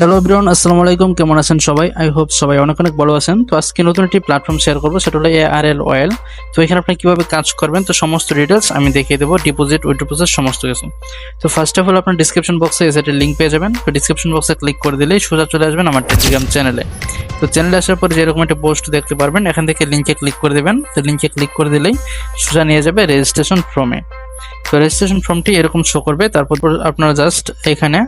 Hello Brian আসসালামু আলাইকুম, কেমন আছেন সবাই? আই হোপ সবাই অনেক অনেক ভালো আছেন। তো আজকে নতুন একটি প্ল্যাটফর্ম শেয়ার করব, সেটা হলো আর এল অয়েল তো এখানে আপনি কীভাবে কাজ করবেন, তো সমস্ত ডিটেলস আমি দেখিয়ে দেবো ডিপোজিট উইথ ডিপোজিট সমস্ত কিছু। তো ফার্স্ট অফ অল আপনার ডিসক্রিপশন বক্সে এসেটের লিঙ্ক পেয়ে যাবেন। তো ডিসক্রিপশন বক্সে ক্লিক করে দিলেই সোজা চলে আসবেন আমার টেলিগ্রাম চ্যানেলে তো চ্যানেলে আসার পর যেরকম একটা পোস্ট দেখতে পারবেন, এখান থেকে লিঙ্কে ক্লিক করে দেবেন। তো লিঙ্কে ক্লিক করে দিলেই সোজা নিয়ে যাবে রেজিস্ট্রেশন ফর্মে তো রেজিস্ট্রেশন ফর্মটি এরকম শো করবে, তারপর আপনারা জাস্ট এখানে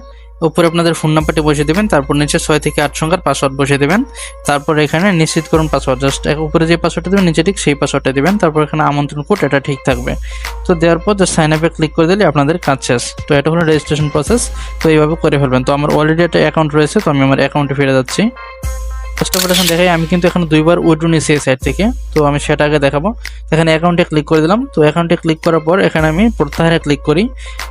উপরে আপনাদের ফোন নাম্বারটি বসিয়ে দেবেন, তারপর নিচে ছয় থেকে আট সংখ্যার পাসওয়ার্ড বসিয়ে দেবেন। তারপর এখানে নিশ্চিত করুন পাসওয়ার্ড জাস্ট উপরে যে পাসওয়ার্ডটা দেবেন, নিচে ঠিক সেই পাসওয়ার্ডটা দেবেন। তারপর এখানে আমন্ত্রণ কোড এটা ঠিক থাকবে। তো দেওয়ার পর জাস্ট সাইন আপে ক্লিক করে দিলে আপনাদের কাজ শেষ। তো এটা হলো রেজিস্ট্রেশন প্রসেস তো এইভাবে করে ফেলবেন। তো আমার অলরেডি একটা অ্যাকাউন্ট রয়েছে, তো আমি আমার অ্যাকাউন্টে ফিরে যাচ্ছি। ফার্স্ট অফ অল এখন দেখাই, আমি কিন্তু এখন দুইবার উইড্রো নিয়েছি এই সাইট থেকে। তো আমি সেটা আগে দেখাবো। এখানে অ্যাকাউন্টে ক্লিক করে দিলাম। তো অ্যাকাউন্টে ক্লিক করার পর এখানে আমি প্রত্যাহারে ক্লিক করি।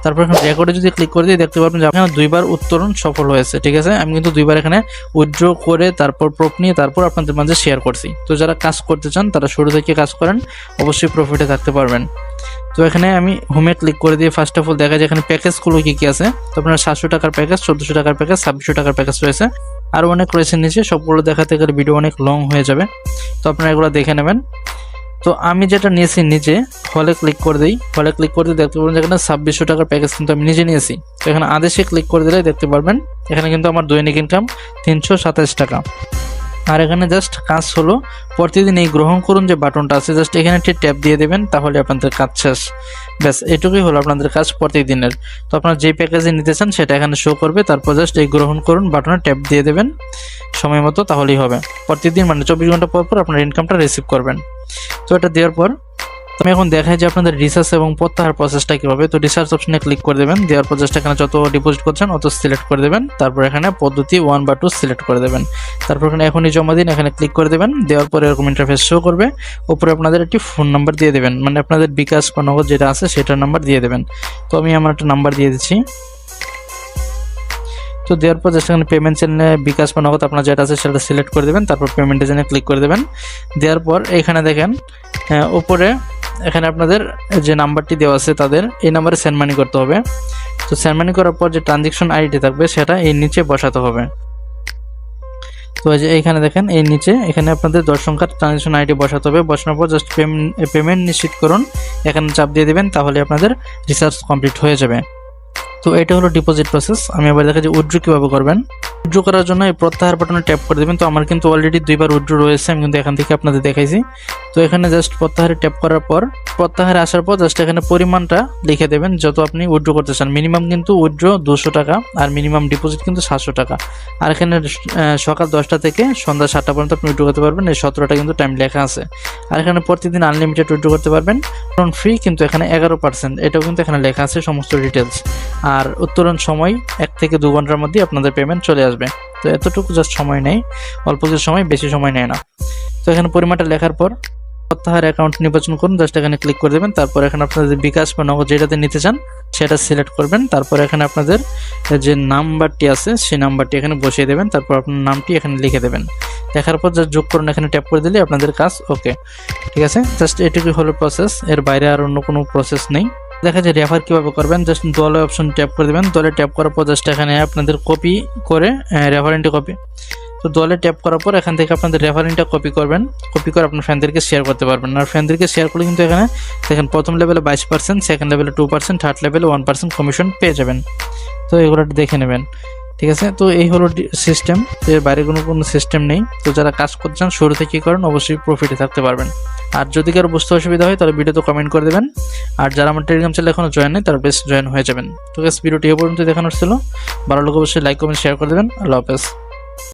তারপর এখানে রেকর্ডে যদি ক্লিক করে দিই, দেখতে পাবেন যে এখানে দুইবার উত্তরণ সফল হয়েছে, ঠিক আছে? আমি কিন্তু দুইবার এখানে উইথড্র করে, তারপর প্রুফ নিয়ে, তারপর আপনাদের মাঝে শেয়ার করছি। তো যারা কাজ করতে চান, তারা শুরু থেকে কাজ করেন, অবশ্যই প্রফিটে থাকতে পারবেন। তো এখানে আমি হোমে ক্লিক করে দিয়ে ফার্স্ট অফ অল দেখা যায় এখানে প্যাকেজগুলো কী কী আছে? তো আপনার সাতশো টাকার প্যাকেজ চোদ্দোশো টাকার প্যাকেজ ছাব্বিশশো টাকার প্যাকেজ রয়েছে। আরও অনেক রয়েছে নিচে, সবগুলো দেখাতে গেলে ভিডিও অনেক লং হয়ে যাবে। তো আপনারা এগুলো দেখে নেবেন। তো আমি যেটা নিয়েছি নিজে হলে ক্লিক করে দিই। হলে ক্লিক করে দিই দেখতে পারবেন এখানে ছাব্বিশশো টাকার প্যাকেজ কিন্তু আমি নিজে নিয়েছি। তো এখানে আদেশে ক্লিক করে দিলে দেখতে পারবেন। এখানে কিন্তু আমার দৈনিক ইনকাম তিনশো সাতাশ টাকা। আর এখানে জাস্ট কাজ হলো। প্রতিদিন এই গ্রহণ করুন যে বাটনটা আছে জাস্ট এখানে একটি ট্যাপ দিয়ে দেবেন, তাহলে আপনাদের কাজ শেষ। ব্যাস, এটুকুই হলো আপনাদের কাজ প্রতিদিনের। তো আপনারা যে প্যাকেজে নিতে চান, সেটা এখানে শো করবে। তারপর জাস্ট এই গ্রহণ করুন, বাটনে ট্যাপ দিয়ে দেবেন। সময় মতো তাহলেই হবে। প্রতিদিন মানে চব্বিশ ঘণ্টা পর পর আপনার ইনকামটা রিসিভ করবেন। তো এটা দেওয়ার পর আমি এখন দেখাই যে আপনাদের রিসার্চ এবং প্রত্যাহার প্রসেসটা কীভাবে। তো রিসার্চ অপশনে ক্লিক করে দেবেন। দেওয়ার পর জাস্ট এখানে যত ডিপোজিট করছেন, অত সিলেক্ট করে দেবেন। তারপর এখানে পদ্ধতি ওয়ান বা টু সিলেক্ট করে দেবেন। তারপর এখানে এখনই জমা দিন, এখানে ক্লিক করে দেবেন। দেওয়ার পরে এরকম ইন্টারফেস শো করবে। উপরে আপনাদের একটি ফোন নাম্বার দিয়ে দেবেন। মানে আপনাদের বিকাশ বা নগদ যেটা আছে, সেটার নাম্বার দিয়ে দেবেন। তো আমি আমার একটা নাম্বার দিয়ে দিচ্ছি। তো দেওয়ার পর জাস্ট এখানে পেমেন্ট চ্যানেলে বিকাশ বা নগদ আপনার যেটা আছে, সেটা সিলেক্ট করে দেবেন। তারপর পেমেন্টের জন্য ক্লিক করে দেবেন। দেওয়ার পর এখানে দেখেন উপরে এখানে আপনাদের যে নাম্বারটি দেওয়া আছে তাদের, এই নাম্বারে সেন্ড মানি করতে হবে। তো সেন্ড মানি করার পর যে ট্রানজেকশন আইডি থাকবে, সেটা এর নিচে বসাতে হবে। তো এই যে এইখানে দেখেন এই নিচে এখানে আপনাদের দশ সংখ্যার ট্রানজেকশন আইডি বসাতে হবে। বসানোর পর জাস্ট পেমেন্ট নিশ্চিত করুন। এখানে চাপ দিয়ে দেবেন, তাহলে আপনাদের রিসার্চ কমপ্লিট হয়ে যাবে। তো এটা হলো ডিপোজিট প্রসেস আমি আবার দেখা যে উইথড্র কীভাবে করবেন। উইথড্র করার জন্য এই প্রত্যাহার বাটনে ট্যাপ করে দেবেন। তো আমার কিন্তু অলরেডি দুইবার উইথড্র রয়েছে, আমি কিন্তু এখান থেকে আপনাদের দেখাইছি। তো এখানে জাস্ট প্রত্যাহারে ট্যাপ করার পর, প্রত্যাহারে আসার পর জাস্ট এখানে পরিমাণটা লিখে দেবেন, যত আপনি উইথড্র করতে চান। মিনিমাম কিন্তু উইথড্র দুশো টাকা, আর মিনিমাম ডিপোজিট কিন্তু সাতশো টাকা। আর এখানে সকাল দশটা থেকে সন্ধ্যা সাতটা পর্যন্ত আপনি উইথড্র করতে পারবেন। এই সতেরোটা কিন্তু টাইম লেখা আছে। আর এখানে প্রতিদিন আনলিমিটেড উইথড্র করতে পারবেন। ফ্রি কিন্তু এখানে এগারো পার্সেন্ট এটাও কিন্তু এখানে লেখা আছে সমস্ত ডিটেলস আর উত্তরণ সময় এক থেকে দু ঘণ্টার মধ্যে আপনাদের পেমেন্ট চলে আসবে। তো এতটুকু জাস্ট সময় নেই, অল্প কিছু সময়, বেশি সময় নেয় না। তো এখানে পরিমাণটা লেখার পর প্রত্যাহার অ্যাকাউন্ট নির্বাচন করুন জাস্ট এখানে ক্লিক করে দেবেন, তারপর এখানে আপনাদের বিকাশ বা নগদ যেটাতে নিতে চান, সেটা সিলেক্ট করবেন, তারপর এখানে আপনাদের যে নাম্বারটি আছে, সেই নাম্বারটি এখানে বসিয়ে দেবেন, তারপর আপনার নামটি এখানে লিখে দেবেন। দেখার পর জাস্ট যোগ করুন, এখানে ট্যাপ করে দিলে আপনাদের কাজ ওকে ঠিক আছে? জাস্ট এটুকুই হলো প্রসেস এর বাইরে আর অন্য কোনো প্রসেস নেই। দেখা যায় রেফার কীভাবে করবেন জাস্ট দলে অপশন ট্যাপ করে দেবেন। দলে ট্যাপ করার পর জাস্ট এখানে আপনাদের কপি করে রেফারেন্টে কপি তো দলে ট্যাপ করার পর এখান থেকে আপনাদের রেফারেন্টটা কপি করবেন। কপি করে আপনার ফ্যানদেরকে শেয়ার করতে পারবেন। আর ফ্যানদেরকে শেয়ার করলে কিন্তু এখানে দেখেন প্রথম লেভেলে বাইশ পার্সেন্ট সেকেন্ড লেভেলে টু পার্সেন্ট থার্ড লেভেলে ওয়ান পার্সেন্ট কমিশন পেয়ে যাবেন। তো এগুলো দেখে নেবেন। ঠিক আছে? তো এই হলো সিস্টেম এর বাইরে কোনো কোনো সিস্টেম নেই। তো যারা কাজ করতে শুরু থেকে কী করেন, অবশ্যই প্রফিটে থাকতে পারবেন। আর যদি কারও বুঝতে অসুবিধা হয়, তাহলে ভিডিওতে কমেন্ট করে দেবেন। আর যারা আমার টেলিগ্রাম চ্যানেল এখনও জয়েন নেই, তারা বেশ জয়েন হয়ে যাবেন। তো গ্যাস ভিডিওটি এ পর্যন্ত দেখানোর ছিল। ভালো লোক অবশ্যই লাইক কমেন্ট শেয়ার করে দেবেন। আল্লাহ হাফেজ।